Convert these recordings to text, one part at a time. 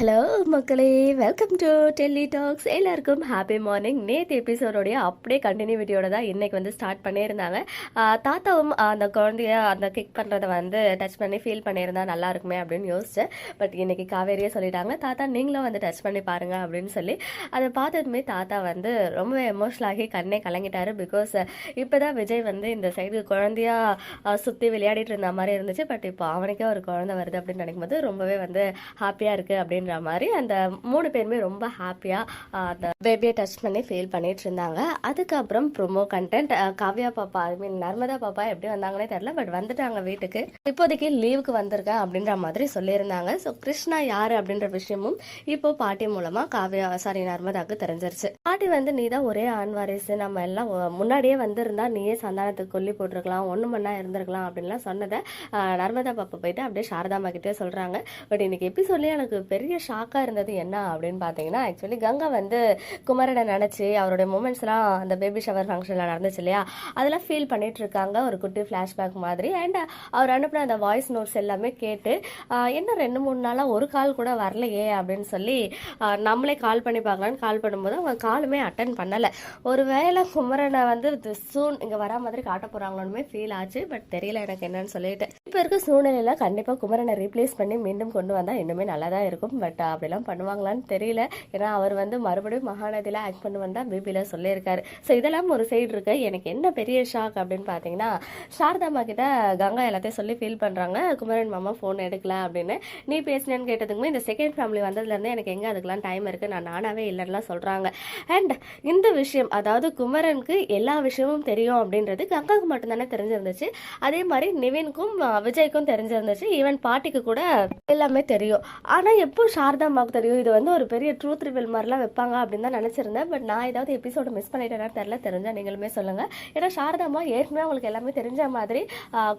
Hello மக்களே. Welcome to Delhi talks எல்லாருக்கும் happy morning நேற்று எபிசோடோடைய அப்படியே கண்டினியூட்டியோட தான் இன்னைக்கு வந்து ஸ்டார்ட் பண்ணியிருந்தாங்க. தாத்தாவும் அந்த குழந்தைய அந்த கிக் பண்ணுறத வந்து டச் பண்ணி ஃபீல் பண்ணியிருந்தா நல்லா இருக்குமே அப்படின்னு யோசிச்சேன் பட் இன்னைக்கு காவேரியே சொல்லிட்டாங்க. தாத்தா நீங்களும் வந்து டச் பண்ணி பாருங்க அப்படின்னு சொல்லி அதை பார்த்ததுமே தாத்தா வந்து ரொம்ப எமோஷனல் ஆகி கண்ணே கலங்கிட்டாரு பிகாஸ் இப்போ தான் விஜய் வந்து இந்த சைடு குழந்தையா சுற்றி விளையாடிட்டு இருந்த மாதிரி இருந்துச்சு. பட் இப்போ அவனுக்கே ஒரு குழந்தை வருது அப்படின்னு நினைக்கும் போது ரொம்பவே வந்து ஹாப்பியாக இருக்குது அப்படின்னு அப்படின்ற மாதிரி அந்த மூணு பேருமே ரொம்ப ஹாப்பியாக அந்த பேபியை டச் பண்ணி ஃபீல் பண்ணிட்டு இருந்தாங்க. அதுக்கப்புறம் ப்ரொமோ கண்டென்ட் காவ்யா பாப்பா ஐ மீன் நர்மதா பாப்பா எப்படி வந்தாங்கன்னே தெரில பட் வந்துட்டாங்க வீட்டுக்கு. இப்போதைக்கு லீவுக்கு வந்திருக்கேன் அப்படின்ற மாதிரி சொல்லியிருந்தாங்க. ஸோ கிருஷ்ணா யாரு அப்படின்ற விஷயமும் இப்போ பாட்டி மூலமா காவ்யா சாரி நர்மதாக்கு தெரிஞ்சிருச்சு. பாட்டி வந்து நீ தான் ஒரே ஆண் வாரிசு. நம்ம எல்லாம் முன்னாடியே வந்திருந்தா நீயே சந்தானத்துக்கு கொல்லி போட்டிருக்கலாம். ஒன்று மண்ணா இருந்திருக்கலாம் அப்படின்லாம் சொன்னதை நர்மதா பாப்பா போயிட்டு அப்படியே சாரதாமா கிட்டே சொல்கிறாங்க பட் இன்னைக்கு எபிசோட்லேயே எனக்கு பெரிய ஷாக்காக இருந்தது. என்ன அப்படின்னு பார்த்தீங்கன்னா ஆக்சுவலி கங்கா வந்து குமரனை நினச்சி அவருடைய மூமெண்ட்ஸ்லாம் அந்த பேபி ஷவர் ஃபங்க்ஷனில் நடந்துச்சு இல்லையா? அதெல்லாம் ஃபீல் பண்ணிட்டு இருக்காங்க. ஒரு குட்டி ஃப்ளாஷ்பேக் மாதிரி. அண்ட் அவர் அனுப்பின அந்த வாய்ஸ் நோட்ஸ் எல்லாமே கேட்டு என்ன ரெண்டு மூணு நாளாக ஒரு கால் கூட வரலையே அப்படின்னு சொல்லி நம்மளே கால் பண்ணி பார்க்கலான்னு கால் பண்ணும்போது அவங்க காலுமே அட்டன் பண்ணலை. ஒரு வேளை குமரனை வந்து சூன் இங்கே வரா மாதிரி காட்ட போகிறாங்களோன்னு ஃபீல் ஆச்சு. பட் தெரியல எனக்கு என்னன்னு சொல்லிட்டு. இப்போ இருக்க சூழ்நிலையில் கண்டிப்பாக குமரனை ரீப்ளேஸ் பண்ணி மீண்டும் கொண்டு வந்தால் இன்னுமே நல்லா தான் இருக்கும். பட் அப்படிலாம் பண்ணுவாங்களான்னு தெரியல. ஏன்னா அவர் வந்து மறுபடியும் மகாநதியில் ஆக்ட் பண்ணி வந்தால் பிபியில் சொல்லியிருக்காரு. ஸோ இதெல்லாம் ஒரு சைடு இருக்கு. எனக்கு என்ன பெரிய ஷாக் அப்படின்னு பார்த்தீங்கன்னா சாரதாமா கிட்ட கங்கா எல்லாத்தையும் சொல்லி ஃபீல் பண்ணுறாங்க குமரன் மாமா ஃபோன் எடுக்கல அப்படின்னு. நீ பேசினேன்னு கேட்டதுக்குமே இந்த செகண்ட் ஃபேமிலி வந்ததுலேருந்து எனக்கு எங்கே அதுக்கெலாம் டைம் இருக்குது நான் நானாவே இல்லைன்னா சொல்கிறாங்க அண்ட் இந்த விஷயம் அதாவது குமரனுக்கு எல்லா விஷயமும் தெரியும் அப்படின்றது கங்காவுக்கு மட்டும்தானே தெரிஞ்சிருந்துச்சு. அதே மாதிரி நிவின்க்கும் விஜய்க்கும் தெரிஞ்சிருந்துச்சு. ஈவன் பாட்டிக்கு கூட எல்லாமே தெரியும். ஆனால் எப்போ சாரதா தெரியும் இது வந்து ஒரு பெரிய ட்ரூத் ரிவல் மாதிரிலாம் வைப்பாங்க அப்படின்னு தான் நினச்சிருந்தேன். பட் நான் ஏதாவது எபிசோடு மிஸ் பண்ணிட்டேன்னா தெரில தெரிஞ்சால் நீங்களுமே சொல்லுங்கள் ஏன்னா சாரதாம்மா ஏற்கனவே அவங்களுக்கு எல்லாமே தெரிஞ்ச மாதிரி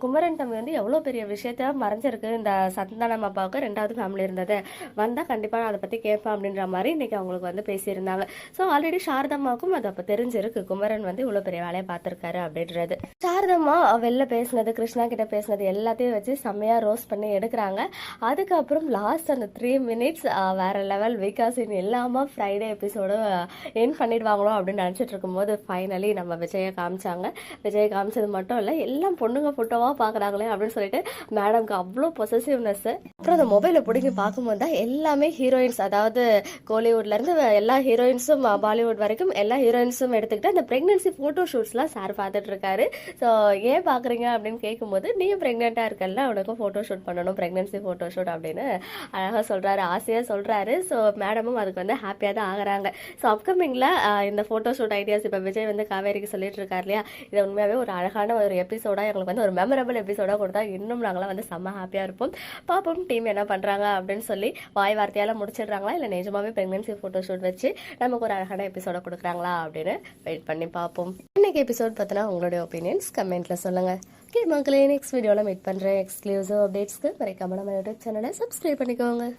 குமரன் தம்பி வந்து எவ்வளோ பெரிய விஷயத்த மறைஞ்சிருக்கு. இந்த சந்தானம் அப்பாவுக்கு ரெண்டாவது ஃபேமிலி இருந்தது. வந்தால் கண்டிப்பாக நான் அதை பற்றி கேட்பேன் அப்படின்ற மாதிரி இன்னைக்கு அவங்களுக்கு வந்து பேசியிருந்தாங்க. ஸோ ஆல்ரெடி சாரதாம்மாவுக்கும் அது அப்போ தெரிஞ்சிருக்கு. குமரன் வந்து இவ்வளோ பெரிய வேலையை பார்த்துருக்காரு அப்படின்றது. சாரதம்மா வெளில பேசினது கிருஷ்ணா கிட்ட பேசினது எல்லாத்தையும் வச்சு செம்மையாக ரோஸ் பண்ணி எடுக்கிறாங்க. அதுக்கப்புறம் லாஸ்ட் அந்த த்ரீ மினிட்ஸ் வேற லெவல் விகாசின் இல்லாமல் ஃப்ரைடே எபிசோடு என் பண்ணிடுவாங்களோ அப்படின்னு நினச்சிட்டு இருக்கும்போது ஃபைனலி நம்ம விஜயை காமிச்சாங்க. விஜய் காமிச்சது மட்டும் இல்லை எல்லாம் பொண்ணுங்க ஃபோட்டோவாக பார்க்குறாங்களே அப்படின்னு சொல்லிட்டு மேடம்க்கு அவ்வளோ பொசசிவ்னஸ் அப்புறம் அந்த மொபைலை பிடிங்கி பார்க்கும்போது தான் எல்லாமே ஹீரோயின்ஸ் அதாவது கோலிவுட்லேருந்து எல்லா ஹீரோயின்ஸும் பாலிவுட் வரைக்கும் எல்லா ஹீரோயின்ஸும் எடுத்துக்கிட்டு அந்த ப்ரெக்னென்சி ஃபோட்டோ ஷூட்ஸ்லாம் சார் பார்த்துட்டு இருக்காரு. ஸோ ஏன் பார்க்குறீங்க அப்படின்னு கேட்கும்போது நீயும் ப்ரெக்னெண்ட்டாக இருக்கல்ல அவனுக்கும் ஃபோட்டோ ஷூட் பண்ணணும் ப்ரெக்னன்சி ஃபோட்டோ ஷூட் அப்படின்னு அழகாக சொல்கிறாரு ஆசையாக சொல்கிறாரு ஸோ மேடமும் அதுக்கு வந்து ஹாப்பியாக தான் ஆகுறாங்க. ஸோ அப்கமிங்கில் இந்த ஃபோட்டோ ஷூட் ஐடியாஸ் இப்போ விஜய் வந்து காவேரிக்கு சொல்லிட்டு இருக்காரு இல்லையா? இது உண்மையாகவே ஒரு அழகான ஒரு எபிசோடாக எங்களுக்கு வந்து ஒரு மெமரபிள் எபிசோடாக கொடுத்தா இன்னும் நாங்களாம் வந்து செம்ம ஹாப்பியாக இருப்போம். பாப்போம் டீம் என்ன பண்ணுறாங்க அப்படின்னு சொல்லி வாய் வார்த்தையால் முடிச்சிடுறாங்களா? இல்லை நிஜமாவே ப்ரெக்னன்சி ஃபோட்டோ ஷூட் வச்சு நமக்கு ஒரு அழகான எபிசோட கொடுக்குறாங்களா அப்படின்னு வெயிட் பண்ணி பார்ப்போம் இன்னைக்கு எபிசோட் பார்த்தினா உங்களுடைய ஒப்பீனியன்ஸ் கமெண்ட்டில் சொல்லுங்கள் ஓகே மக்களே நெக்ஸ்ட் வீடியோவில் மீட் பண்ணுறேன் எக்ஸ்க்ளூசிவ் அப்டேட்ஸ்க்கு மறைக்காம நம்ம யூடியூப் சேனலை சப்ஸ்கிரைப் பண்ணிக்கோங்க.